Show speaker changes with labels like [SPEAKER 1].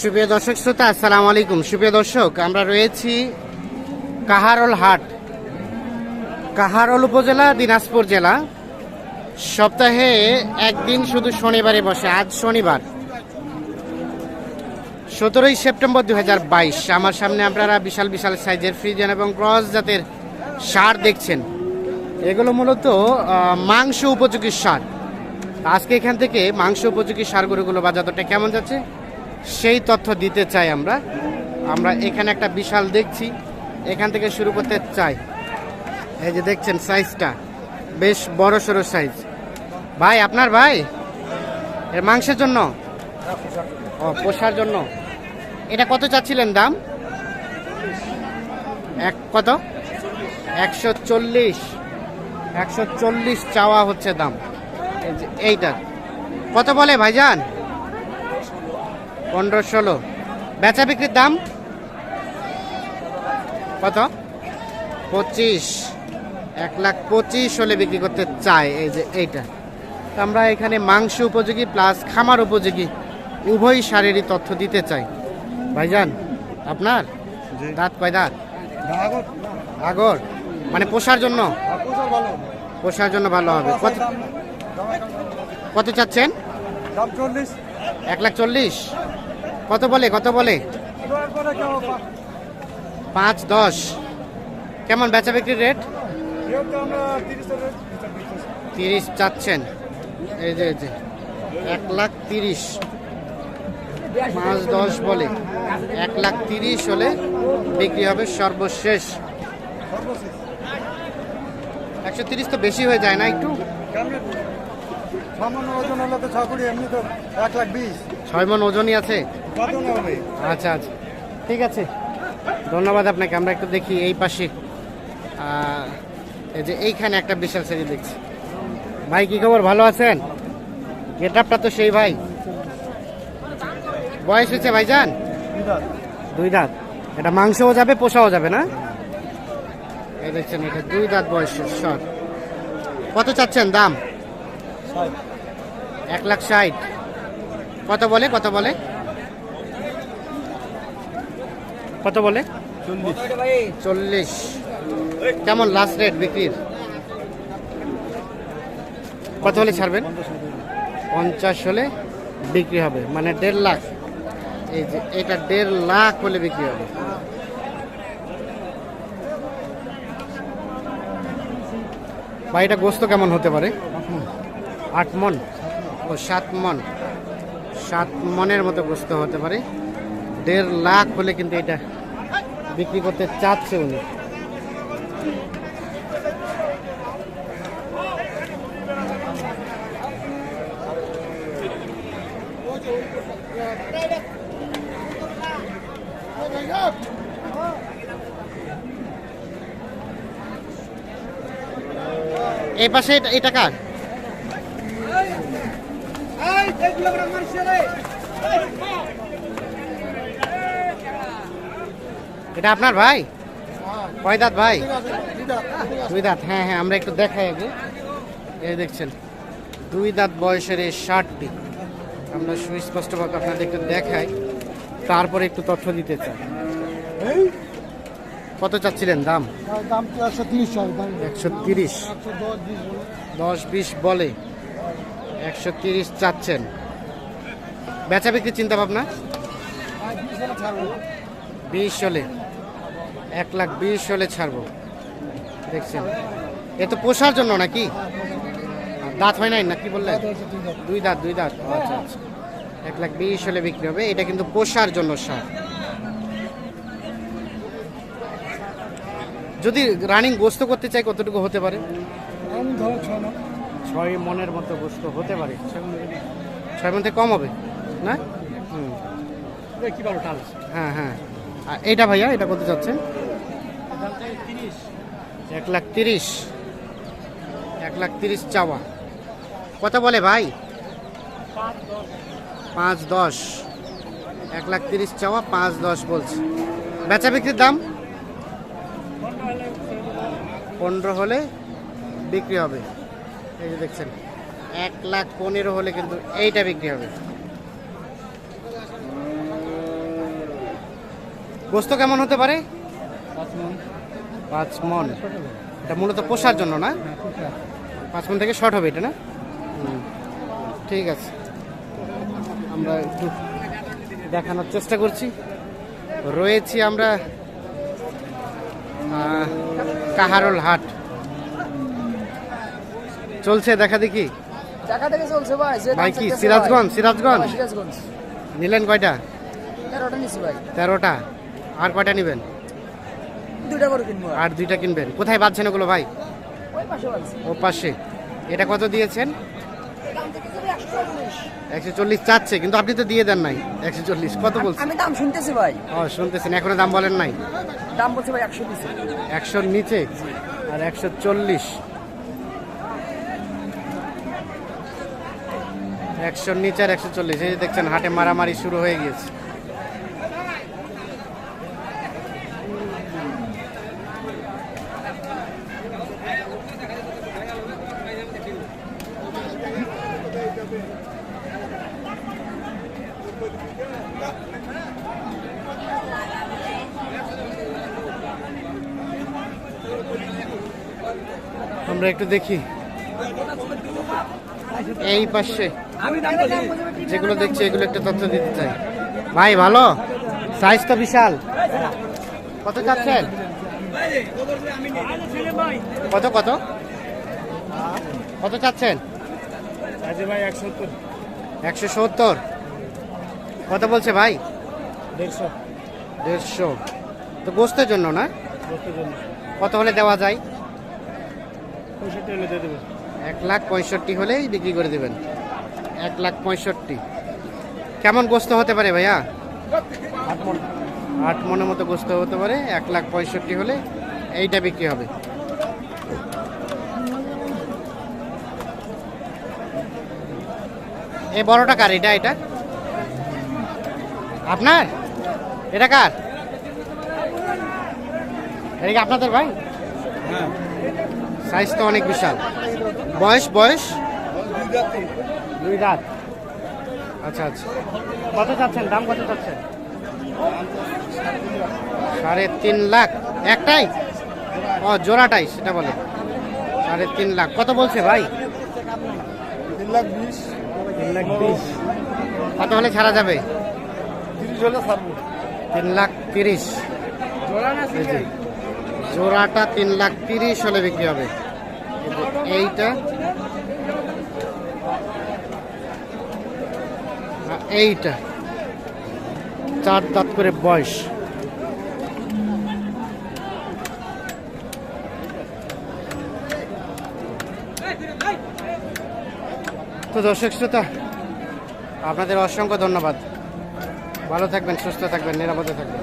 [SPEAKER 1] সুপ্রিয় দর্শক, শ্রোতা, আসসালামু আলাইকুম। সুপ্রিয় দর্শক, আমরা রয়েছি কাহারল হাট। কাহারল উপজেলা, দিনাজপুর জেলা। সপ্তাহে একদিন শুধু শনিবারে বসে, আজ শনিবার। সতেরোই সেপ্টেম্বর দুই হাজার বাইশ, আমার সামনে আপনারা বিশাল বিশাল সাইজের ফ্রিজেন এবং ক্রস জাতের সার দেখছেন। এগুলো মূলত মাংস উপযোগী সার। আজকে এখান থেকে মাংস উপযোগী সার সারগুলোগুলো বাজারটা কেমন যাচ্ছে? সেই তথ্য দিতে চাই আমরা। আমরা এখানে একটা বিশাল দেখছি। এখান থেকে শুরু করতে চাই। এই যে দেখছেন সাইজটা বেশ বড় সড়ো সাইজ ভাই, আপনার ভাই? এর মাংসের জন্য? ও, পোষার জন্য। এটা কত চাচ্ছিলেন দাম? এক, কত? একশো চল্লিশ। একশো চল্লিশ চাওয়া হচ্ছে দাম। এইটার কত বলে ভাইজান? পনেরো ষোলো। বেচা বিক্রির দাম? কত? পঁচিশ। এক লাখ পঁচিশ হলে বিক্রি করতে চাই এই যে এইটা। তো আমরা এখানে মাংস উপযোগী প্লাস খামার উপযোগী উভয় সারেরই তথ্য দিতে চাই। ভাইজান আপনার? দাঁত কয় দাঁত? আগর। মানে পোষার জন্য? পোষার জন্য ভালো হবে। কত কত চাচ্ছেন? এক লাখ চল্লিশ। কত বলে কত বলে? পাঁচ দশ। কেমন বেচা বিক্রির রেট? তিরিশ চাচ্ছেন। এই যে এই যে এক লাখ তিরিশ। পাঁচ দশ বলে। এক লাখ তিরিশ হলে বিক্রি হবে সর্বশেষ। একশো তিরিশ তো বেশি হয়ে যায় না একটু?
[SPEAKER 2] সামান্য ওজন হলে তো ছাকুরি এমনি তো এক লাখ বিশ।
[SPEAKER 1] ছয় মন ওজনই আছে?
[SPEAKER 2] কত না হবে?
[SPEAKER 1] আচ্ছা আচ্ছা। ঠিক আছে। ধন্যবাদ আপনাকে। আমরা একটু দেখি এই পাশে। এই যে এইখানে একটা বিশাল সারি দেখছি। ভাই কি খবর? ভালো আছেন? গেট আপটা তো সেই ভাই। বয়স হয়েছে ভাইজান? দুই দাঁত। এটা মাংসও যাবে পোষাও যাবে না? এই দেখছেন এটা দুই দাঁত বয়সের সর কত চাচ্ছেন দাম? এক লাখ ষাট। কত বলে কত বলে? কত বলে? চল্লিশ। কেমন লাস্ট রেট বিক্রির? কত হলে ছাড়বেন? পঞ্চাশ হলে বিক্রি হবে মানে দেড় লাখ। এই যে এটা দেড় লাখ হলে বিক্রি হবে। বা এটা গোস্ত কেমন হতে পারে? আট মন ও সাত মন। সাত মনের মতো গোস্ত হতে পারে। দেড় লাখ হলে কিন্তু এটা বিক্রি করতে চাচ্ছে উনি। এই পাশে এটা কার? এটা আপনার ভাই? কয় দাঁত ভাই দুই দাঁত হ্যাঁ হ্যাঁ আমরা একটু দেখাই আগে। এই দেখছেন দুই দাঁত বয়সের এই শার্টটি আমরা সুস্পষ্টভাবে আপনাদের একটু দেখাই তারপরে একটু তথ্য দিতে চাই। কত চাচ্ছিলেন দাম?
[SPEAKER 2] দাম একশো তিরিশ দশ বিশ বলে।
[SPEAKER 1] একশো তিরিশ চাচ্ছেন। বেচা বিক্রি চিন্তা ভাবনা?
[SPEAKER 2] বিশ হলে।
[SPEAKER 1] এক লাখ বিশ হলে ছাড়বো। দেখছেন। এ তো পোষার জন্য নাকি? দাঁত হয় নাই না কি বললেন? দুই দাঁত দুই দাঁত। আচ্ছা আচ্ছা। এক লাখ বিশ হলে বিক্রি হবে। এটা কিন্তু পোষার জন্য সার। যদি রানিং গোস্ত করতে চাই, কতটুকু হতে পারে? ছয় মনের মতো বস্তু হতে পারে। ছয় মন থেকে কম হবে না? হুম। হ্যাঁ হ্যাঁ। আর এইটা ভাইয়া এটা কত চাচ্ছেন? এক লাখ তিরিশ। এক লাখ তিরিশ চাওয়া। কত বলে ভাই? পাঁচ দশ। এক লাখ তিরিশ চাওয়া পাঁচ দশ বলছে। বেচা বিক্রির দাম? পনেরো হলে বিক্রি হবে। এই যে দেখছেন, এক লাখ পনেরো হলে কিন্তু এইটা বিক্রি হবে। গোস্ত কেমন হতে পারে? পাঁচ মন। এটা মূলত পোষার জন্য না? পাঁচ মন থেকে শর্ট হবে এটা না? ঠিক আছে। আমরা একটু দেখানোর চেষ্টা করছি। রয়েছি আমরা কাহারোল হাট। চলছে দেখা দেখি।
[SPEAKER 3] টাকা থেকে চলছে ভাই যে
[SPEAKER 1] ভাই কি সিরাজগঞ্জ? সিরাজগঞ্জ?
[SPEAKER 3] হ্যাঁ, সিরাজগঞ্জ।
[SPEAKER 1] নিলেন কয়টা?
[SPEAKER 3] তেরোটা নিচ্ছি ভাই।
[SPEAKER 1] তেরোটা। আর কয়টা নেবেন?
[SPEAKER 3] দুইটা করে কিনবো আর।
[SPEAKER 1] দুইটা কিনবেন। কোথায় বাঁধছেন ওগুলো ভাই?
[SPEAKER 3] ওই পাশে
[SPEAKER 1] ও পাশে। এটা কত দিয়েছেন? একশো চল্লিশ চাচ্ছে কিন্তু আপনি তো দিয়ে দেন নাই। একশো চল্লিশ কত বলছেন?
[SPEAKER 3] আমি দাম শুনতেছি ভাই।
[SPEAKER 1] ও শুনতেছেন এখনও দাম বলেন নাই?
[SPEAKER 3] দাম বলছে ভাই একশো পিসে
[SPEAKER 1] একশোর নিচে? আর একশো চল্লিশ। একশোর নিচে আর একশো চল্লিশ। এই যে দেখছেন, হাটে মারামারি শুরু হয়ে গিয়েছে। আমরা একটু দেখি। এই পাশে। যেগুলো দেখছি এগুলো একটা তথ্য দিতে চাই। ভাই ভালো? সাইজ তো বিশাল। কত চাচ্ছেন? কত কত? কত চাচ্ছেন?
[SPEAKER 2] ভাই একশো
[SPEAKER 1] একশো সত্তর। কত বলছে ভাই?
[SPEAKER 2] দেড়শো।
[SPEAKER 1] দেড়শো। তো গোস্তের জন্য না? কত হলে দেওয়া যায়?
[SPEAKER 2] পঁয়ষট্টি হলে দিয়ে দেবো।
[SPEAKER 1] এক লাখ পঁয়ষট্টি হলেই বিক্রি করে দেবেন। এক লাখ পঁয়ষট্টি। কেমন গোস্ত হতে পারে ভাইয়া?
[SPEAKER 2] আট মন।
[SPEAKER 1] আট মনের মতো গোস্ত হতে পারে এক লাখ পঁয়ষট্টি হলে এইটা বিক্রি হবে। এই বড়টা কার এটা এটা? আপনার? এটা কার? এটা কি আপনাদের ভাই?
[SPEAKER 2] হ্যাঁ।
[SPEAKER 1] সাইজ তো অনেক বিশাল। বয়স বয়স? দুই রাত আচ্ছা আচ্ছা। কত চাচ্ছেন? দাম কত চাচ্ছেন? সাড়ে তিন লাখ। একটাই? ও জোড়াটাই সেটা বলে। সাড়ে তিন লাখ। কত বলছে ভাই?
[SPEAKER 2] তিন লাখ বিশ।
[SPEAKER 1] তিন লাখ বিশ। কত হলে ছাড়া যাবে?
[SPEAKER 2] তিরিশ হলে ছাড়বো।
[SPEAKER 1] তিন লাখ তিরিশ। জোড়াটা তিন লাখ তিরিশ হলে বিক্রি হবে। এইটা। এইটা। চার দাঁত করে বয়স। তো দর্শক শ্রোতা, আপনাদের অসংখ্য ধন্যবাদ। ভালো থাকবেন, সুস্থ থাকবেন, নিরাপদে থাকবেন।